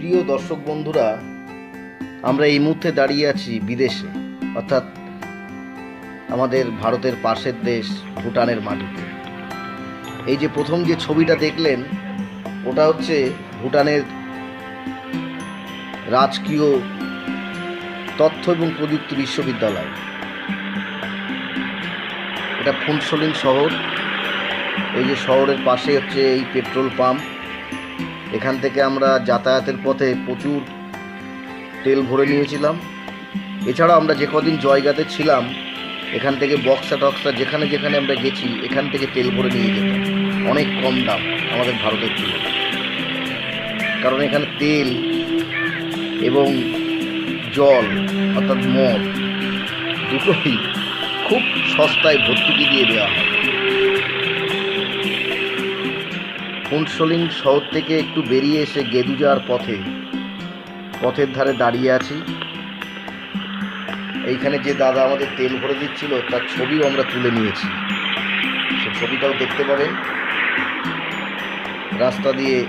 প্রিয় দর্শক বন্ধুরা, আমরা এই মুহূর্তে দাঁড়িয়ে আছি বিদেশে, অর্থাৎ আমাদের ভারতের পাশের দেশ ভুটানের মাটিতে। এই যে প্রথম যে ছবিটা দেখলেন, ওটা হচ্ছে ভুটানের রাজকীয় তথ্য এবং প্রযুক্তি বিশ্ববিদ্যালয়। এটা ফুনসলিং শহর। এই যে শহরের পাশে হচ্ছে এই পেট্রোল পাম্প। এখান থেকে আমরা যাতায়াতের পথে প্রচুর তেল ভরে নিয়েছিলাম। এছাড়াও আমরা যে কদিন জয়গাতে ছিলাম, এখান থেকে বক্সা টক্সা যেখানে যেখানে আমরা গেছি, এখান থেকে তেল ভরে নিয়ে যেতাম। অনেক কম দাম আমাদের ভারতের তুলনায়। কারণ এখানে তেল এবং জল অর্থাৎ মদ দুটোই খুব সস্তায় ভর্তুকি দিয়ে দেওয়া হয়। ফুনসলিং শহর থেকে একটু বেরিয়ে এসে গেদু যাওয়ার পথে, পথের ধারে দাঁড়িয়ে আছি। এইখানে যে দাদা আমাদের তেল ভরে দিচ্ছিল, তার ছবিও আমরা তুলে নিয়েছি। সে ছবিটাও দেখতে পাবেন। রাস্তা দিয়ে,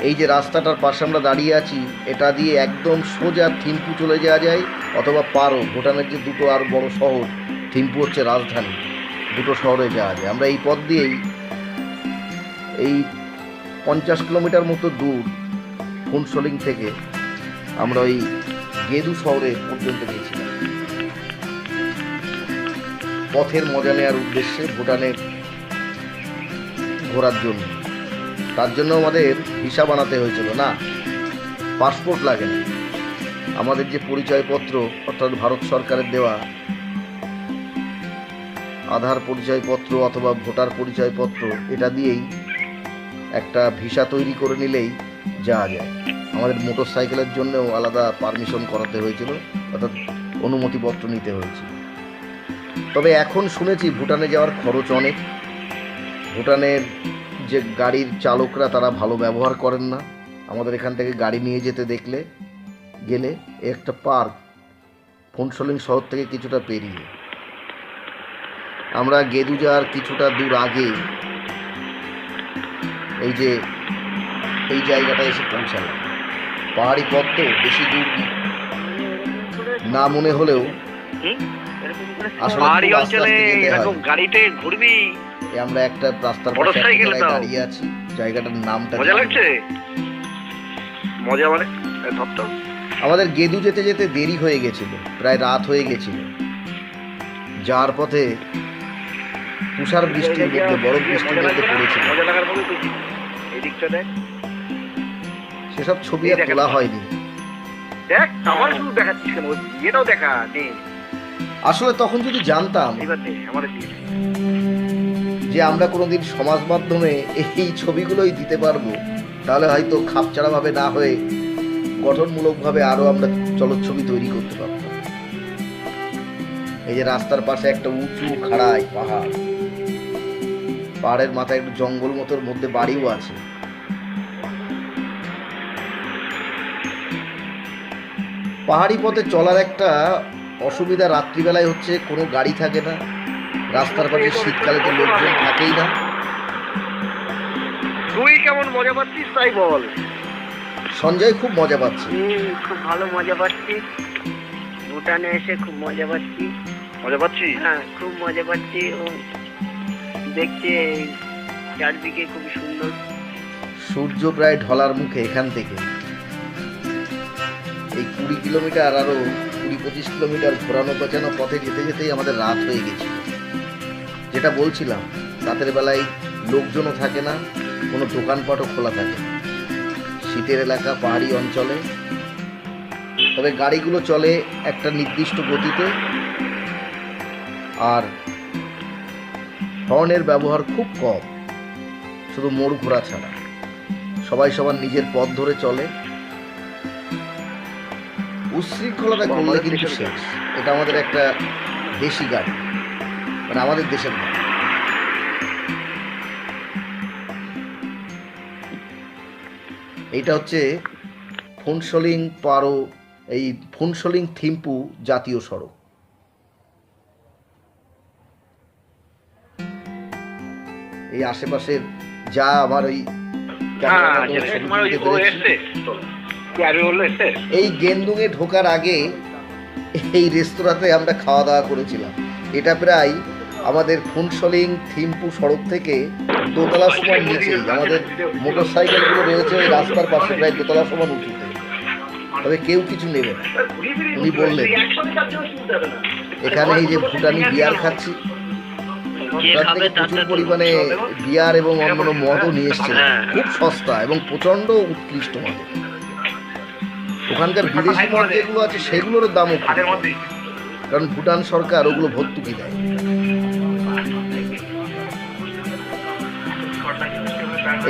এই যে রাস্তাটার পাশে আমরা দাঁড়িয়ে আছি, এটা দিয়ে একদম সোজা থিম্পু চলে যাওয়া যায়, অথবা পারো, ভুটানের যে দুটো আর বড় শহর, থিম্পু হচ্ছে রাজধানী, দুটো শহরে যাওয়া যায়। আমরা এই পথ দিয়েই এই পঞ্চাশ কিলোমিটার মতো দূর ফুনসলিং থেকে আমরা ওই গেদু শহরে পর্যন্ত গিয়েছিলাম। পথের মজা নেওয়ার উদ্দেশ্যে ভুটানের ঘোরার জন্য। তার জন্য আমাদের ভিসা বানাতে হয়েছিল, না? পাসপোর্ট লাগে না। আমাদের যে পরিচয়পত্র, অর্থাৎ ভারত সরকারের দেওয়া আধার পরিচয়পত্র অথবা ভোটার পরিচয়পত্র, এটা দিয়েই একটা ভিসা তৈরি করে নিলেই যাওয়া যায়। আমাদের মোটর সাইকেলের জন্যও আলাদা পারমিশন করাতে হয়েছিল, অর্থাৎ অনুমতিপত্র নিতে হয়েছিল তবে এখন শুনেছি ভুটানে যাওয়ার খরচ অনেক। ভুটানের যে গাড়ির চালকরা তারা ভালো ব্যবহার করেন না। আমাদের এখান থেকে গাড়ি নিয়ে যেতে দেখলে, গেলে একটা পার্ক ফোনসলিং শহর থেকে কিছুটা পেরিয়ে। আমরা গেদু যাওয়ার কিছুটা দূর আগে এই যে এই জায়গাটা এসে পৌঁছালাম। পাহাড়ি পথ তো বেশি দূর না। মনে হলেও পাহাড়ি অঞ্চলে আস্তে যেতে। এরকম গাড়িতে ঘুরবি? আমরা একটা রাস্তার পাশে। দাঁড়িয়ে আছি। জায়গাটার নামটা মজা লাগছে? মজা মানে? আমাদের গেদু যেতে যেতে দেরি হয়ে গেছিল। প্রায় রাত হয়ে গেছিল। যাওয়ার পথে তুষার বৃষ্টির মধ্যে বরফ বৃষ্টির মধ্যে পড়েছিল। সেসব ছবি আর তোলা হয়নি। আসলে তখন যদি জানতাম। যে আমরা কোনোদিন সমাজ মাধ্যমে এই ছবিগুলোই দিতে পারব তাহলে হয়তো খাপছাড়াভাবে না হয়ে গঠনমূলকভাবে আরও আমরা চলচ্ছবি তৈরি করতে পারতাম। এই যে রাস্তার পাশে একটা উঁচু খাড়াই পাহাড়। পাহাড়ের মাথায় একটু জঙ্গল মতোর মধ্যে বাড়িও আছে। পাহাড়ি পথে চলার একটা অসুবিধা রাত্রিবেলায় হচ্ছে কোনো গাড়ি থাকে না। রাস্তার পাশে শীতকালে তো লোকজন থাকেই না। তুই কেমন মজা পাচ্ছিস তাই বল। সঞ্জয় খুব মজা পাচ্ছে। খুব ভালো মজা পাচ্ছি। ভুটানে এসে খুব মজা পাচ্ছি। মজা পাচ্ছিস? হ্যাঁ খুব মজা পাচ্ছি। ও চারদিকে সুন্দর। সূর্য প্রায় ঢলার মুখে এখান থেকে। এই কুড়ি কিলোমিটার আরও কুড়ি পঁচিশ কিলোমিটার ঘোরানো পেঁচানো পথে যেতে যেতেই আমাদের রাত হয়ে গেছিল। যেটা বলছিলাম, রাতের বেলায় লোকজনও থাকে না, কোনো দোকানপাটও খোলা থাকে। শীতের এলাকা, পাহাড়ি অঞ্চলে। তবে গাড়িগুলো চলে একটা নির্দিষ্ট গতিতে। আর হর্নের ব্যবহার খুব কম। শুধু মোড় ঘোরা ছাড়া। সবাই সবার নিজের পথ ধরে চলে। উশৃঙ্খলতা করলে কিন্তু শেষ। এটা আমাদের একটা দেশি গাড়ি মানে আমাদের দেশের গাড়ি এইটা হচ্ছে ফুনসলিং পারো এই ফুনসলিং থিম্পু জাতীয় সড়ক। এই আশেপাশের যা আমার ওই হ্যাঁ এই গেন্দুঙে ঢোকার আগে এই রেস্তোরাঁতে আমরা খাওয়া দাওয়া করেছিলাম। এটা প্রায় আমাদের ফুনসলিং থিম্পু সড়ক থেকে দোতলা সমান নিচে। আমাদের মোটর সাইকেলগুলো রয়েছে ওই রাস্তার পাশে প্রায় দোতলা সমান উঁচুতে। তবে কেউ কিছু নেবে না। উনি বললেন এখানে এই যে ভুটানি বিয়ার খাচ্ছি। প্রচুর পরিমাণে বিয়ার এবং অন্যান্য মদও নিয়ে এসছে। খুব সস্তা এবং প্রচণ্ড উৎকৃষ্ট মদ। ওখানকার বিদেশি মদ যেগুলো আছে সেগুলোর দামও কারণ ভুটান সরকার ওগুলো ভর্তুকি দেয়।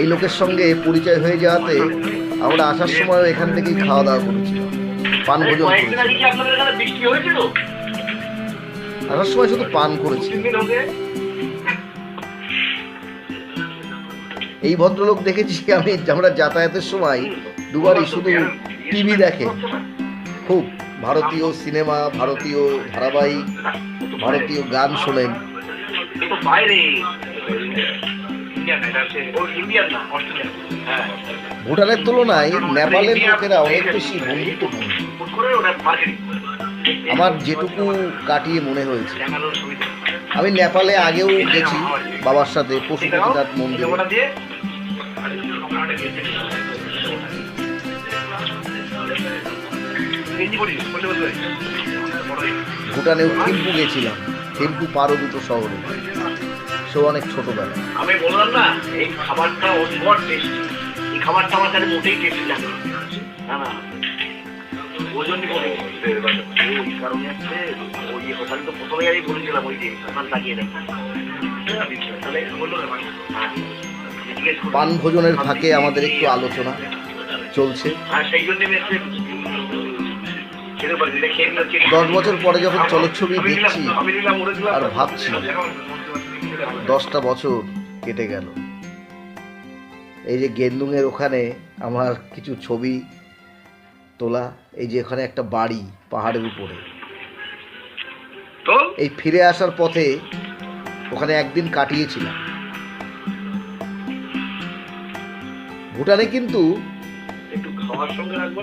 এই লোকের সঙ্গে পরিচয় হয়ে যাওয়াতে আমরা আসার সময় এখান থেকেই খাওয়া দাওয়া করেছি। পান ভোজন করেছি। আসার সময় শুধু পান করেছি। এই ভদ্রলোক দেখেছি আমি, আমরা যাতায়াতের সময় দুবারই শুধু টিভি দেখে। খুব ভারতীয় সিনেমা, ভারতীয় ধারাবাহিক, ভারতীয় গান শোনেন। ভুটানের তুলনায় নেপালের লোকেরা অনেক বেশি বন্ধুত্বপূর্ণ। আমার যেটুকু কাটিয়ে মনে হয়েছে। আমি নেপালে আগেও গেছি বাবার সাথে পশুপতিনাথ মন্দিরে। ভুটানেও থিম্পু গেছিলাম। থিম্পু পারো দুটো শহরে। সে অনেক ছোটবেলা। আমি বললাম না, এই খাবারটা অসম্ভব টেস্টি এই খাবারটা আমার কাছে মোটেই টেস্টি লাগে না। ওই কারণে ওই ওখানে তো প্রথমে আমি বলেছিলাম ওই যে তাকিয়ে দেখ তাহলে বলল না ভাই? হ্যাঁ। জিজ্ঞেস করুন। পান ভোজনের ফাঁকে আমাদের একটু আলোচনা চলছে খেয়ে দশ বছর পরে যখন চলচ্ছবি দেখছি। আর ভাবছি দশটা বছর কেটে গেল এই যে গেন্দুঙের ওখানে আমার কিছু ছবি তোলা এই যে ওখানে একটা বাড়ি পাহাড়ের উপরে এই ফিরে আসার পথে ওখানে একদিন কাটিয়েছিলাম ভুটানে কিন্তু?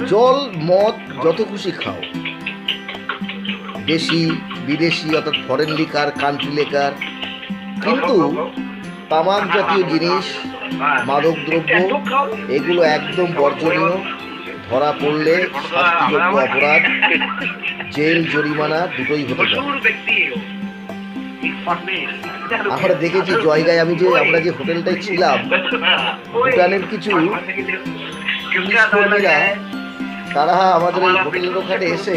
জল মদ যত খুশি খাও। দেশি বিদেশি অর্থাৎ ফরেন লিকার কান্ট্রি লিকার কিন্তু তামাক জাতীয় জিনিস হ্যাঁ। মাদক দ্রব্য এগুলো একদম বর্জনীয়। ধরা পড়লে শাস্তিযোগ্য অপরাধ। জেল জরিমানা দুটোই হতে পারে। আমরা দেখেছি জয়গায় আমি যে আমরা যে হোটেলটায় ছিলাম ভুটানের কিছু কর্মীরা তারা আমাদের এই হোটেলের ওখানে এসে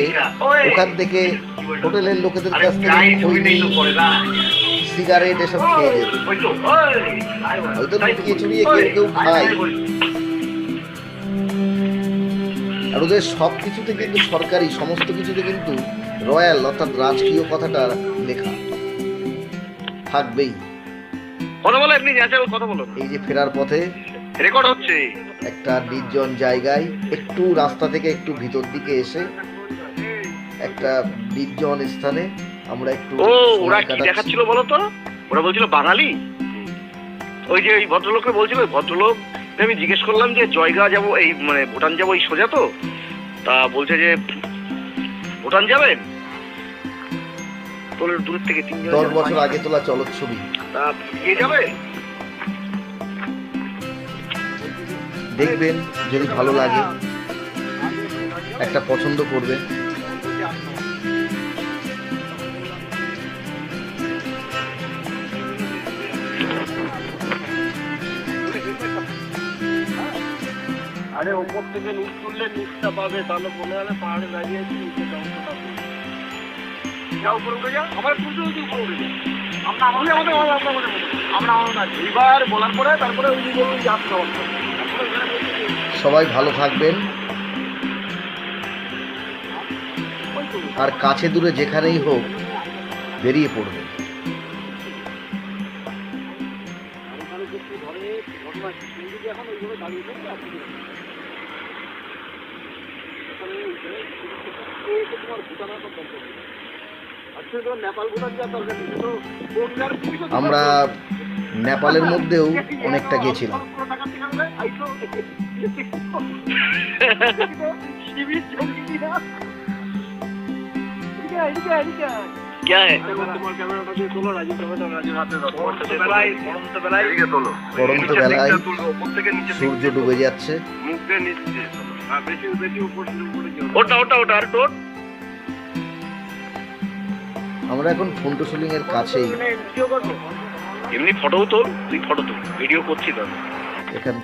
ওখান থেকে হোটেলের লোকেদের কাছ থেকে খৈনি। সিগারেট এসব খেয়ে যেত হয়তো চুরিয়ে কেউ কেউ খায়। আর ওদের সব কিছুতে কিন্তু সরকারি সমস্ত কিছুতে কিন্তু রয়্যাল অর্থাৎ রাজকীয় কথাটা লেখা থাকবেই। কথা বলো এমনি ন্যাচারাল কথা বলো। এই যে ফেরার পথে রেকর্ড হচ্ছে। একটা নির্জন জায়গায় একটু রাস্তা থেকে একটু ভিতর দিকে এসে একটা নির্জন স্থানে আমরা একটু ও ওরা কি দেখাচ্ছিল বলো তো? ওরা বলছিল বাঙালি? ওই যে ওই ভদ্রলোককে বলছিল ভদ্রলোক আমি জিজ্ঞেস করলাম যে জয়গা যাব এই মানে ভুটান যাব এই সোজা তো? তা বলছে যে ভুটান যাবেন? তোর দূর থেকে তিন দশ বছর আগে তোলা চলচ্ছবি। তা যাবে? দেখবেন যদি ভালো লাগে একটা পছন্দ করবেন আরে ওপর থেকে নিচ তুললে নিচটা পাবে তাহলে মনে হবে পাহাড়ে দাঁড়িয়েছি নিচে অংশটা পাবে। বলার পরে তারপরে সবাই ভালো থাকবেন। আর কাছে দূরে যেখানেই হোক বেরিয়ে পড়বেন। বেলায় নেপালের মধ্যেও অনেকটা পড়ন্ত বেলায় নিচে সূর্য ডুবে যাচ্ছে। ওটা ওটা ওটা আর তোর? আমরা এখন ফন্টুসুলিং এর কাছেই। এমনি ফটো তো তুই ফটো তো ভিডিও করছিস তো এখান